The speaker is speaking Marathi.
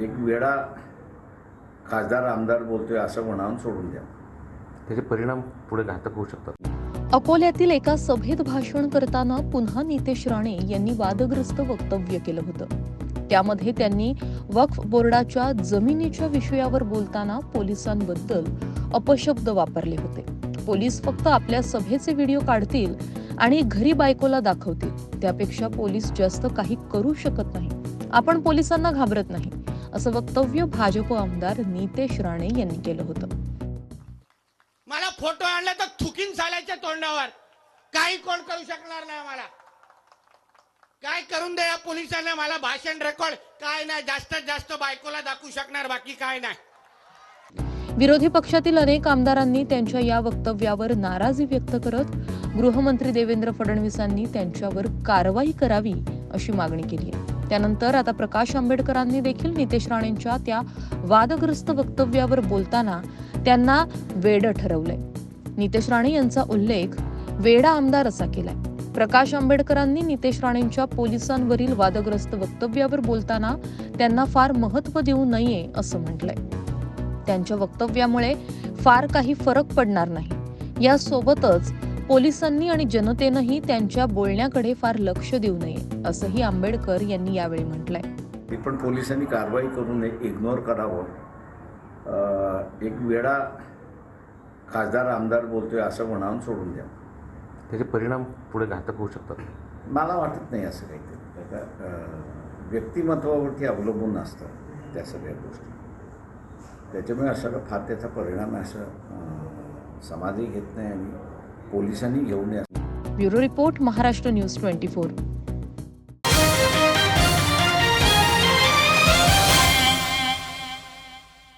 एक वेळा खासदार आमदार बोलतोय असं म्हणावून सोडून द्या. त्याचे परिणाम पुढे घातक होऊ शकतात. अकोल्यातील एका सभेत भाषण करताना पुन्हा नितेश राणे यांनी वादग्रस्त वक्तव्य केलं होतं. त्यामध्ये त्यांनी वक्फ बोर्डाच्या जमिनीच्या विषयावर बोलताना पोलिसांबद्दल अपशब्द वापरले होते. पोलीस फक्त आपल्या सभेचे व्हिडिओ काढतील आणि घरी बायकोला दाखवतील. त्यापेक्षा पोलीस जास्त काही करू शकत नाही. आपण पोलिसांना घाबरत नाही असं वक्तव्य भाजप आमदार नितेश राणे यांनी केलं होतं. मला फोटो आणला तर थुकीन चालायच्या तोंडावर. काही कोण करू शकणार नाही मला काय करून द्या या पोलिसांना मला भाषण रेकॉर्ड काय नाही जास्तीत जास्त बायकोला दाखवू शकणार बाकी काय नाही. विरोधी पक्षातील अनेक आमदारांनी त्यांच्या या वक्तव्यावर नाराजी व्यक्त करत गृहमंत्री देवेंद्र फडणवीसांनी त्यांच्यावर कारवाई करावी अशी मागणी केली आहे. त्यानंतर आता प्रकाश आंबेडकरांनी देखील नितेश राणेंच्या त्या वादग्रस्त वक्तव्यावर बोलताना त्यांना वेड ठरवलंय. नितेश राणे यांचा उल्लेख वेडा आमदार असा केलाय. प्रकाश आंबेडकरांनी नितेश राणेंच्या पोलिसांवरील वादग्रस्त वक्तव्यावर बोलताना त्यांना फार महत्त्व देऊ नये असं म्हटलंय. त्यांच्या वक्तव्यामुळे फार काही फरक पडणार नाही. यासोबतच पोलिसांनी आणि जनतेनंही त्यांच्या बोलण्याकडे फार लक्ष देऊ नये असंही आंबेडकर यांनी यावेळी म्हटलंय. पण पोलिसांनी कारवाई करू नये इग्नोर करावं. एक वेळा खासदार आमदार बोलतोय असं म्हणावून सोडून द्या. त्याचे परिणाम पुढे घातक होऊ शकतात. मला वाटत नाही असं अ, व्यक्तिमत्वावरती अवलंबून असतं त्या सगळ्या गोष्टी. त्याच्यामुळे असं का फार त्याचा परिणाम असं समाजही घेत नाही आणि पोलिसांनी घेऊ नये bureau report Maharashtra news twenty four.